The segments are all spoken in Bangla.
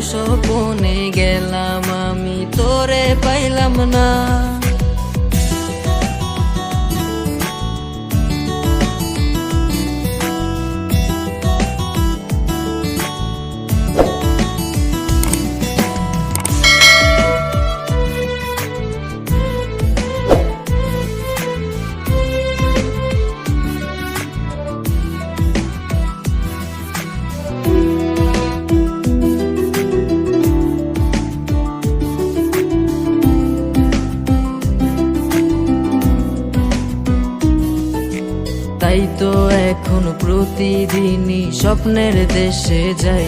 স্বপনে গেলাম আমি তোরে পাইলাম না। তাই তো এখন প্রতিদিনই স্বপ্নের দেশে যাই।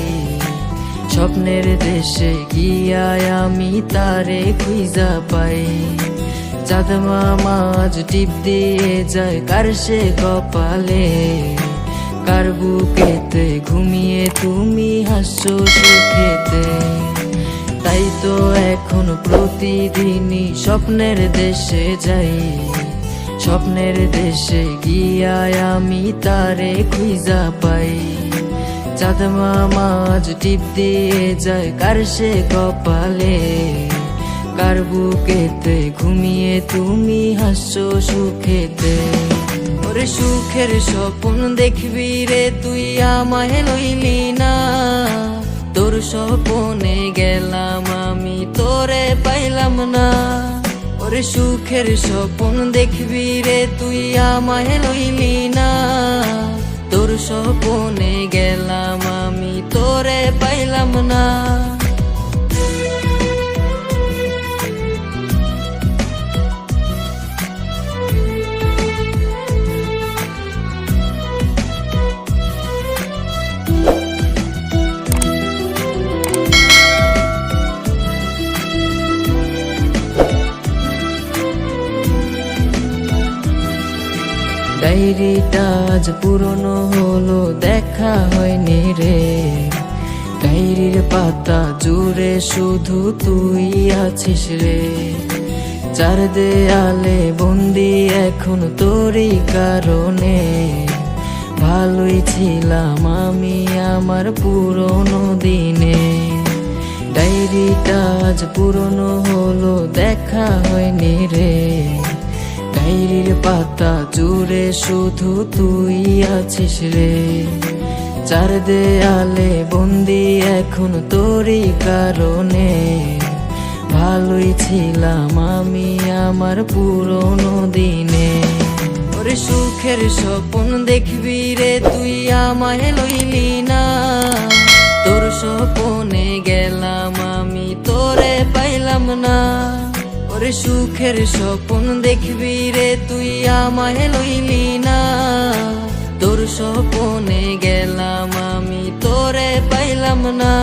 স্বপ্নের দেশে গিয়ায় আমি তারে খুঁজা পাই। চাঁদ মাছ টিপ দিয়ে যায় কার সে কপালে? কার বুকেতে ঘুমিয়ে তুমি হাসছো সুখেতে? তাই তো এখন প্রতিদিনই স্বপ্নের দেশে যাই। স্বপ্নের দেশে গিয়ায় আমি তারে খুঁজা পাই। চাঁদ মাছ টিপ দিয়ে যায় কার সে কপালে? কার বুকেতে ঘুমিয়ে তুমি হাসছো সুখেতে? ওরে সুখের স্বপ্ন দেখবি রে, তুই আমায় লইলি না। তোর স্বপনে গেলাম আমি, তোরে পাইলাম না। ওরে সুখের স্বপ্ন দেখবি রে, তুই আমায় লইলি না। তোর স্বপনে গেলাম আমি, তোরে পাইলাম না। ডায়েরিটা আজ পুরনো হলো, দেখা হয়নি রে। ডায়েরির পাতা জুড়ে শুধু তুই আছিস রে। চার দেয়ালে বন্দি এখন তোরই কারণে। ভালোই ছিলাম আমি আমার পুরনো দিনে। ডায়েরিটা আজ পুরনো হলো, দেখা হয়নি রে। ডায়েরির পাতা জুড়ে শুধু তুই আছিস রে। চার দেয়ালে বন্দি এখন তোরই কারণে। ভালোই ছিলাম আমি আমার পুরনো দিনে। ওরে সুখের স্বপ্ন দেখবি রে, তুই আমায় লইলি না। তোর স্বপনে ওরে সুখের স্বপ্ন দেখবি রে, তুই আমায় লইলি না। তোর স্বপনে গেলাম আমি, তোরে পাইলাম না।